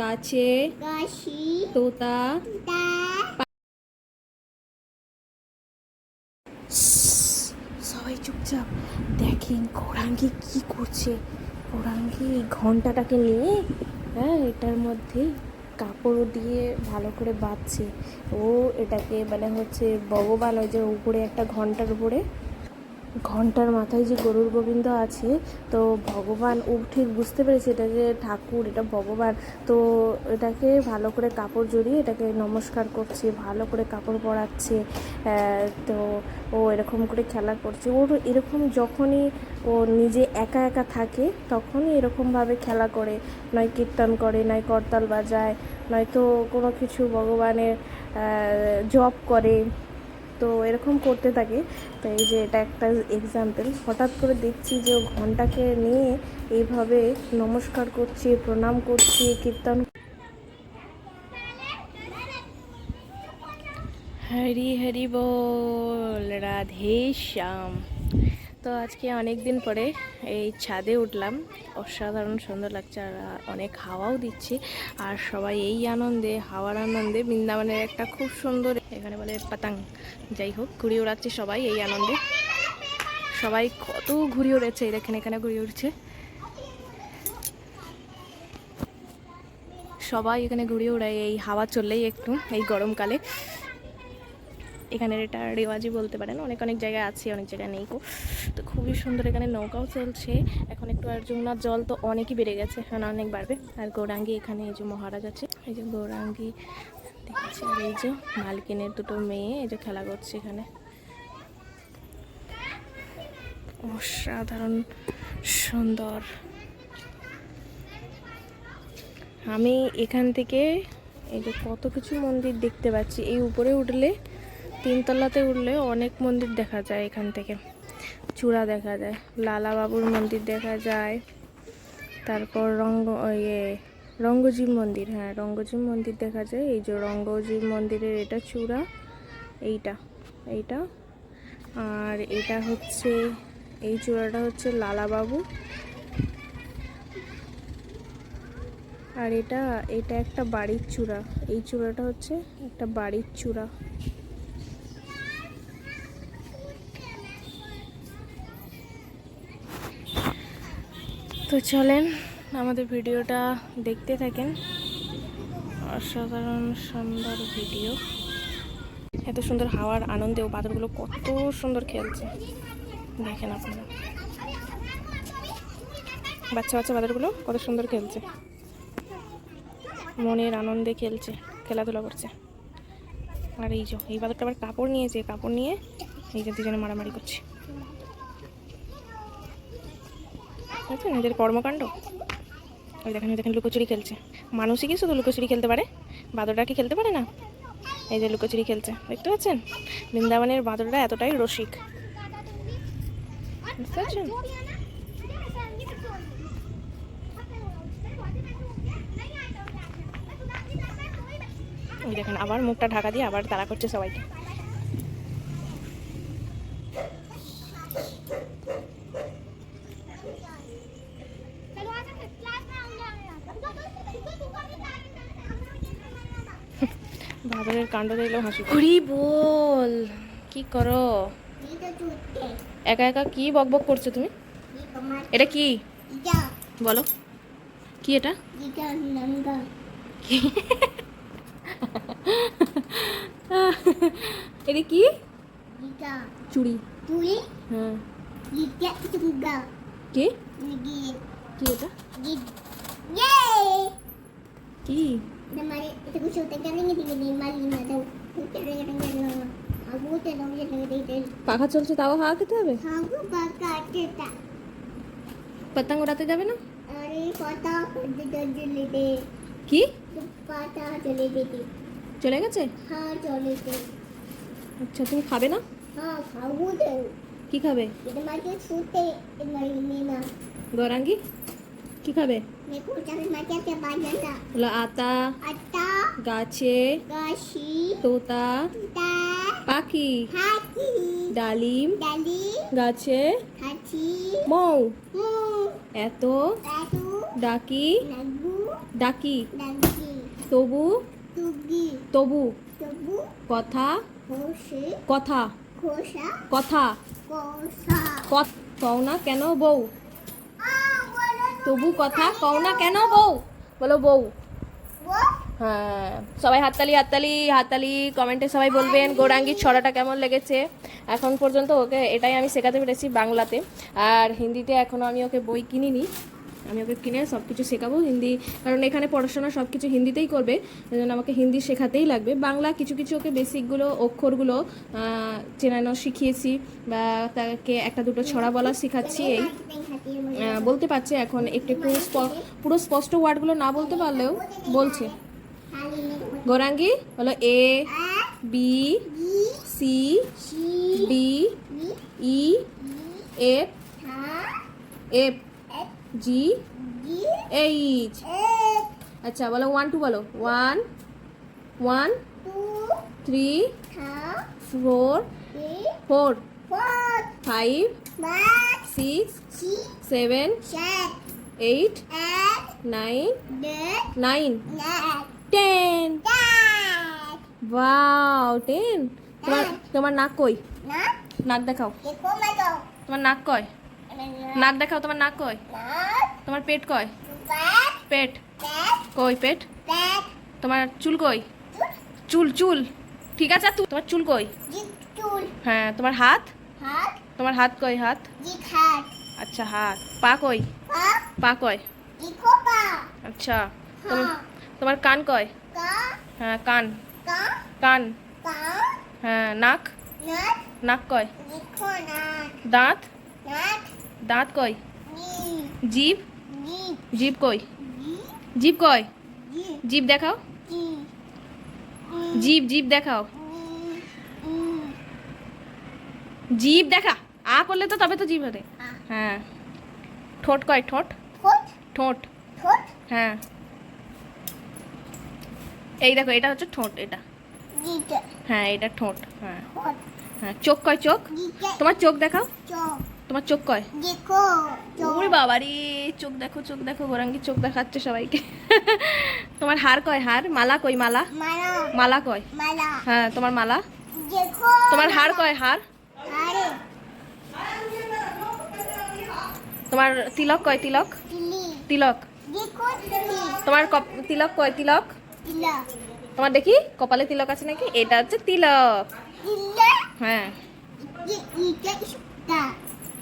গাছে তোতা সবাই চুপচাপ। দেখেন গৌরাঙ্গি কি করছে। গৌরাঙ্গি ঘন্টাটাকে নিয়ে হ্যাঁ এটার মধ্যে কাপড় দিয়ে ভালো করে বাঁধছে। ও এটাকে মানে হচ্ছে ভগবান ওই যে উপরে একটা ঘণ্টার উপরে ঘণ্টার মাথায় যে গরুর গোবিন্দ আছে, তো ভগবান, ও ঠিক বুঝতে পেরেছে এটা যে ঠাকুর, এটা ভগবান। তো এটাকে ভালো করে কাপড় জড়িয়ে এটাকে নমস্কার করছে, ভালো করে কাপড় পরাচ্ছে তো ও এরকম করে খেলা করছে। ওর এরকম যখনই ও নিজে একা একা থাকে, তখনই এরকমভাবে খেলা করে। নয় কীর্তন করে, নয় করতাল বাজায়, নয়তো কোনো কিছু ভগবানের জব করে। তো এরকম করতে থাকে। তো এই যে এটা একটা এক্সাম্পল হঠাৎ করে দেখছি যে ঘন্টাকে নিয়ে এইভাবে নমস্কার করছি, প্রণাম করছি, কীর্তন হরি হরি বল, রাধে শ্যাম। তো আজকে অনেক দিন পরে এই ছাদে উঠলাম। অসাধারণ সুন্দর লাগছে আর অনেক হাওয়াও দিচ্ছে। আর সবাই এই আনন্দে, হাওয়ার আনন্দে, বৃন্দাবনের একটা খুব সুন্দর এখানে বলে পাতাং যাই হোক ঘুড়ি ওড়াচ্ছে সবাই এই আনন্দে। সবাই কত ঘুড়ি উড়েছে দেখেন এখানে ঘুড়ি উঠছে সবাই এখানে ঘুরিয়ে ওড়ায় এই হাওয়া চললেই একটু, এই গরমকালে। এখানের এটা রেওয়াজি বলতে পারেন। অনেক অনেক জায়গায় আছে, অনেক জায়গায় নেই তো খুবই সুন্দর এখানে নৌকাও চলছে। এখন একটু আর যমুনার জল তো অনেকই বেড়ে গেছে, এখন অনেক বাড়বে। আর গৌরাঙ্গি এখানে এই যে মহারাজ আছে, এই যে গৌরাঙ্গি দেখছি। আর এই যে মালকিনের দুটো মেয়ে এই যে খেলা করছে এখানে। অসাধারণ, সুন্দর। আমি এখান থেকে এই যে কত কিছু মন্দির দেখতে পাচ্ছি। এই উপরে উঠলে তিনতলাতে উঠলে অনেক মন্দির দেখা যায় এখান থেকে। চূড়া দেখা যায় লালা বাবুর মন্দির দেখা যায়, তারপর রঙ্গ ইয়ে রঙ্গজীব মন্দির হ্যাঁ রঙ্গজীব মন্দির দেখা যায়। এই যে রঙ্গজীব মন্দিরের এটা চূড়া, এইটা এইটা। আর এটা হচ্ছে, এই চূড়াটা হচ্ছে লালাবাবু। আর এটা এটা একটা বাড়ির চূড়া, এই চূড়াটা হচ্ছে একটা বাড়ির চূড়া। তো চলেন আমাদের ভিডিওটা দেখতে থাকেন। অসাধারণ সুন্দর ভিডিও। এত সুন্দর হাওয়ার আনন্দে ও বাদরগুলো কত সুন্দর খেলছে। দেখেন আপনারা। বাচ্চা বাচ্চা বাদরগুলো কত সুন্দর খেলছে। মনের আনন্দে খেলছে, খেলাধুলা করছে। আর এই যে, এই বাদরটা আবার কাপড় নিয়েছে কাপড় নিয়ে এই যে দুজনে মারামারি করছে। বুঝছেন এদের কর্মকাণ্ড। ওই দেখেন দেখেন, লুকোচুরি খেলছে। মানুষই কি শুধু লুকোচুরি খেলতে পারে? বাঁদরটা কি খেলতে পারে না? এই যে লুকোচুরি খেলছে, দেখতে পাচ্ছেন? বৃন্দাবনের বাঁদরটা এতটাই রসিক। বুঝতে পারছেন দেখেন, আবার মুখটা ঢাকা দিয়ে আবার তাড়া করছে সবাইকে। কাণ্ড দেখলেও হাসি ঘুরি বল কি করো? একা একা কি বকবক করছ তুমি? এটা কি? বলো। কি এটা? এটা কি? চুড়ি। হ্যাঁ। কি? কি এটা? কি? Nga nga nga. Abuti daw siya ng dito. পাখা চলছে তাও হাওয়া খেতে হবে? পতঙ্গ উড়াতে যাবে না. কি চলে গেছে. আচ্ছা তুমি খাবে না. কি খাবে. গৌরাঙ্গি কি খাবে? আতা গাছে তোতা পাখি ডালিম গাছে মৌ। এত ডাকি ডাকি। তবু তবু। কথা কথা। কথা। কত কও না কেন বউ? তবু কথা কও না কেন বউ? বলো বউ। হ্যাঁ সবাই হাততালি হাততালি হাততালি কমেন্টে সবাই বলবেন গৌরাঙ্গীর ছড়াটা কেমন লেগেছে? এখন পর্যন্ত ওকে এটাই আমি শেখাতে পেরেছি বাংলাতে। আর হিন্দিতে এখনও আমি ওকে বই কিনিনি। আমি ওকে কিনে সব কিছু শেখাবো, হিন্দি, কারণ এখানে পড়াশোনা সব কিছু হিন্দিতেই করবে জন্য আমাকে হিন্দি শেখাতেই লাগবে। বাংলা কিছু কিছু ওকে বেসিকগুলো, অক্ষরগুলো চেনানো শিখিয়েছি বা তাকে একটা দুটো ছড়া বলা শেখাচ্ছি এই। বলতে পারছে এখন একটু পুরো স্পষ্ট ওয়ার্ডগুলো না বলতে পারলেও বলছে। গৌরাঙ্গি হলো A, B, C, D, E, F F. G H আচ্ছা বলো ওয়ান টু বলো। One one three four four five six seven eight nine nine ten wow ten তোমার তোমার নাক কই? নাক? দেখাও। তোমার নাক কয়? নাক দেখাও, তোমার নাক কয় তোমার পেট কয় পেট। কই পেট? তোমার চুল কই? চুল চুল। ঠিক আছে তোমার চুল কই? হ্যাঁ তোমার হাত? তোমার হাত কই হাত? আচ্ছা হাত। পা কই? পা কয় আচ্ছা তোমার কান কয় হ্যাঁ কান। কান। হ্যাঁ নাক? নাক কয় দাঁত? দাঁত কয়? জিভ জিভ কই জিভ কয়? জিভ দেখাও। জিভ জিভ দেখাও। জিভ দেখা। আ করলে তো তবে তো জিভ হবে। হ্যাঁ। ঠোঁট কয়? ঠোঁট? ঠোঁট? হ্যাঁ। এই দেখো এটা হচ্ছে ঠোঁট এটা। হ্যাঁ এটা ঠোঁট হ্যাঁ। হ্যাঁ চোখ কয় চোখ? তোমার চোখ দেখাও। তোমার চোখ কয়? ওরে বাবা রে চোখ দেখো চোখ দেখো গোরাঙ্গি চোখ দেখাচ্ছে সবাইকে। তোমার হার কয়? হার? মালা কই? মালা? মালা। কয়? হ্যাঁ তোমার মালা? তোমার হার কয়? হার? তোমার তিলক কয়? তিলক? তিলক। তোমার কপ তিলক কয়? তিলক? তোমার দেখি কপালে তিলক আছে নাকি? এটা হচ্ছে তিলক। হ্যাঁ।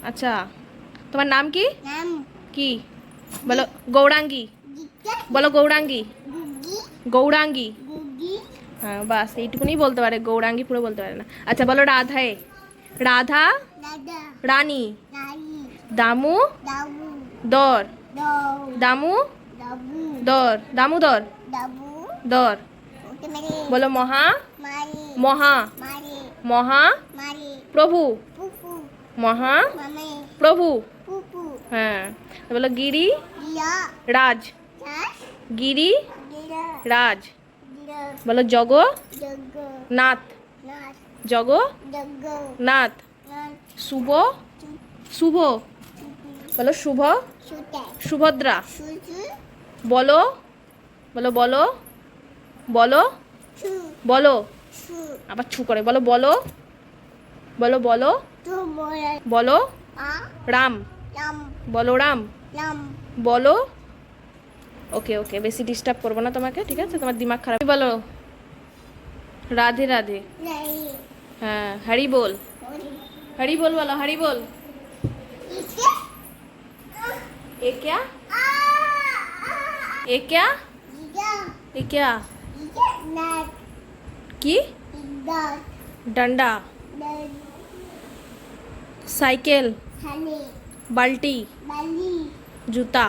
আচ্ছা। তোমার নাম কি? কি? বলো গৌরাঙ্গী। বলো গৌরাঙ্গী। গৌরাঙ্গী। হ্যাঁ বাস এইটুকুনি বলতে পারে। গৌরাঙ্গী পুরো বলতে পারে না। আচ্ছা বলো রাধায়ে। রাধা রানী। দামু দর। দামু দর। দামোদর দর। বলো মহা। মহা। মহা। প্রভু। মহা প্রভু। হ্যাঁ। বলো গিরি। রাজ। গিরি। রাজ। বলো জগ। নাথ। জগ। নাথ। শুভ। শুভ। বলো শুভ। সুভদ্রা। বলো। বলো বলো। বলো। বলো। আবার ছু করে। বলো বলো। বলো বলো। বলো। রাম। বলো রাম। বলো। ওকে ওকে বেশি ডিস্টার্ব করব না তোমাকে ঠিক আছে? তোমার দিমাগ খারাপ। বলো। রাধে রাধে। হ্যাঁ হরি বল। হরি বল। বলো হরি বল। এ এ এ কি? ডান্ডা। साइकिल बाल्टी जूता।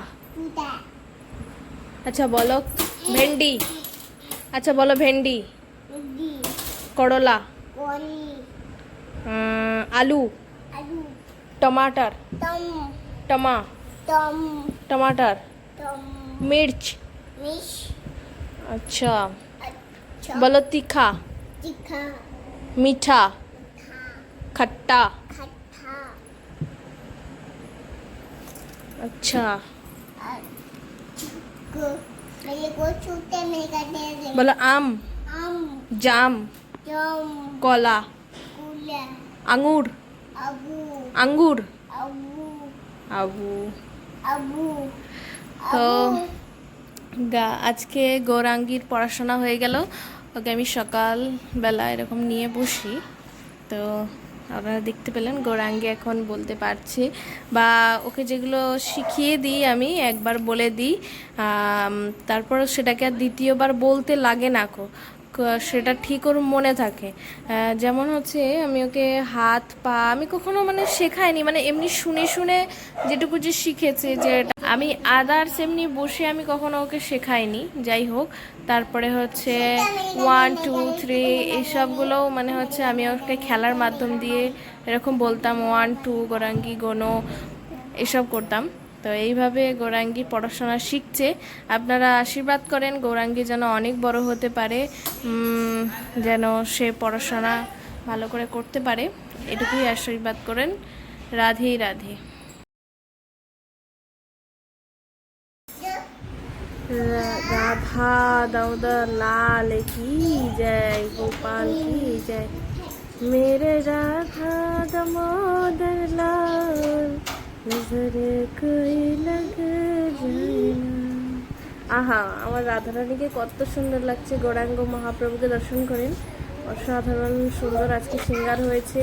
अच्छा बोलो भेंडी। अच्छा बोलो भेंडी। कड़ोला। अं, आलू। टमाटर। टमा। टमाटर। मिर्च। अच्छा। बोलो तीखा। मीठा। खट्टा। আচ্ছা। বলো আম। জাম। কলা। আঙুর। আঙ্গুর। আবু তো, গা, আজকে গৌরাঙ্গীর পড়াশোনা হয়ে গেল। ওকে আমি সকালবেলা এরকম নিয়ে বসি। তো আপনারা দেখতে পেলেন, গৌরাঙ্গী এখন বলতে পারছে। বা ওকে যেগুলো শিখিয়ে দিই আমি, একবার বলে দিই তারপর সেটাকে আর দ্বিতীয়বার বলতে লাগে না কো সেটা ঠিক ওর মনে থাকে। যেমন হচ্ছে আমি ওকে হাত, পা, আমি কখনো মানে শেখাইনি মানে এমনি শুনে শুনে যেটুকু যে শিখেছে যে আমি আদার্স এমনি বসে আমি কখনো ওকে শেখাইনি, যাই হোক। তারপরে হচ্ছে ওয়ান টু থ্রি এইসবগুলোও মানে হচ্ছে আমি ওকে খেলার মাধ্যম দিয়ে এরকম বলতাম ওয়ান টু গোরাঙ্গি, গোনো, এসব করতাম। তো এইভাবে গৌরাঙ্গি পড়াশোনা শিখছে। আপনারা আশীর্বাদ করেন, গৌরাঙ্গি যেন অনেক বড় হতে পারে যেন সে পড়াশোনা ভালো করে করতে পারে। এটুকুই আশীর্বাদ করেন। রাধে রাধে। রাধা দামোদর লাল কি জয় গোপাল কি জয় মেরে রাধা দামোদর লাল নজর কই লগ আহা আমার রাধারানীকে কত সুন্দর লাগছে গৌরাঙ্গ মহাপ্রভুকে দর্শন করেন অসাধারণ সুন্দর আজকে সিঙ্গার হয়েছে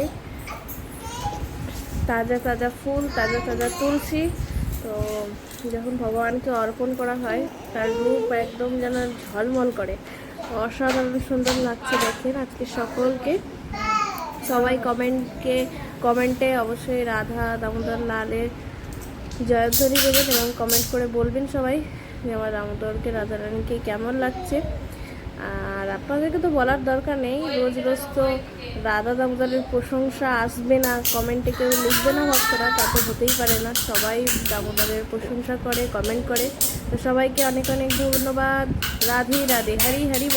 তাজা তাজা ফুল তাজা তাজা তুলসী তো যখন ভগবানকে অর্পণ করা হয়, তার রূপ একদম যেন ঝলমল করে। অসাধারণ সুন্দর লাগছে দেখেন আজকে সকলকে সবাই কমেন্টকে, কমেন্টে অবশ্যই রাধা দামোদর লালের জয়ধ্বনি দেবেন এবং কমেন্ট করে বলবেন সবাই যে আমার দামোদরকে রাধারানীকে কেমন লাগছে। আপনাদেরকে তো বলার দরকার নেই। রোজ রোজ তো রাধা দামোদরের প্রশংসা আসবে না, কমেন্টে কেউ লিখবে না ভক্তরা তা তো হতেই পারে না। সবাই দামোদরের প্রশংসা করে, কমেন্ট করে। তো সবাইকে অনেক অনেক ধন্যবাদ। রাধে রাধে, হারি হারি